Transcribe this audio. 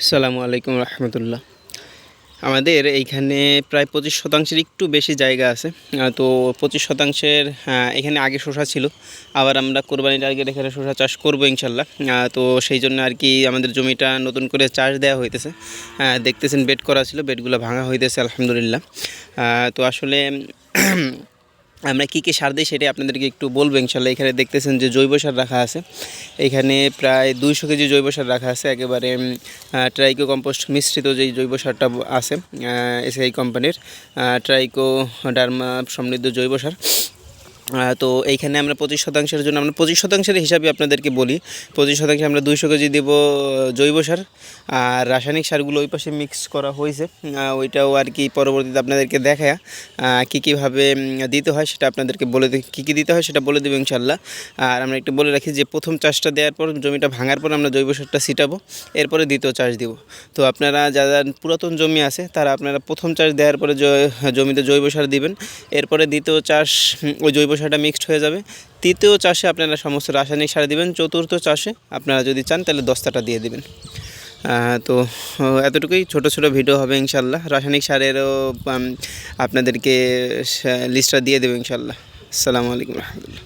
আসসালামু আলাইকুম রহমতুল্লাহ। আমাদের এইখানে প্রায় পঁচিশ শতাংশের একটু বেশি জায়গা আছে। তো পঁচিশ শতাংশের এখানে আগে শসা ছিল। আবার আমরা কোরবানির আগে এখানে শসা চাষ করব ইনশাল্লাহ। তো সেই জন্য আর কি আমাদের জমিটা নতুন করে চাষ দেওয়া হইতেছে। দেখতেছেন বেড করা ছিল, বেডগুলো ভাঙা হইতেছে, আলহামদুলিল্লাহ। তো আসলে আমরা কী কী সার দিই সেটাই আপনাদেরকে একটু বলব, ইনশাল্লাহ। এখানে দেখতেছেন যে জৈব সার রাখা আছে। এখানে প্রায় দুইশো কেজি জৈব সার রাখা আছে, একেবারে ট্রাইকো কম্পোস্ট মিশ্রিত যেই জৈব সারটা আছে এসআই কোম্পানির ট্রাইকো ডার্মা সমৃদ্ধ জৈব সার। তো এইখানে আমরা পঁচিশ শতাংশের জন্য, আমরা পঁচিশ শতাংশের হিসাবে আপনাদেরকে বলি, পঁচিশ শতাংশে আমরা দুইশো কেজি দেব জৈব সার, আর রাসায়নিক সারগুলো ওই পাশে মিক্স করা হয়েছে। ওইটাও আর কি পরবর্তীতে আপনাদেরকে দেখা কী কীভাবে দিতে হয় সেটা আপনাদেরকে বলে কী কী দিতে হয় সেটা বলে দেবো ইনশাল্লাহ আর আমরা একটু বলে রাখি যে প্রথম চাষটা দেওয়ার পর, জমিটা ভাঙার পর আমরা জৈব সারটা ছিটাবো, এরপরে দ্বিতীয় চাষ দিব। তো আপনারা যারা পুরাতন জমি আছে, তারা আপনারা প্রথম চাষ দেওয়ার পরে জমিতে জৈব সার দিবেন, এরপরে দ্বিতীয় চাষ ওই জৈব সারটা মিক্সড হয়ে যাবে। তৃতীয় চাষে আপনারা সমস্ত রাসায়নিক সার দিবেন। চতুর্থ চাষে আপনারা যদি চান, তাহলে দস্তাটা দিয়ে দিবেন। তো এতটুকুই। ছোট ছোট ভিডিও হবে ইনশাল্লাহ রাসায়নিক সারেরও আপনাদেরকে লিস্টটা দিয়ে দেবে ইনশাল্লাহ আসসালামু আলাইকুম রহমতুল্লাহ।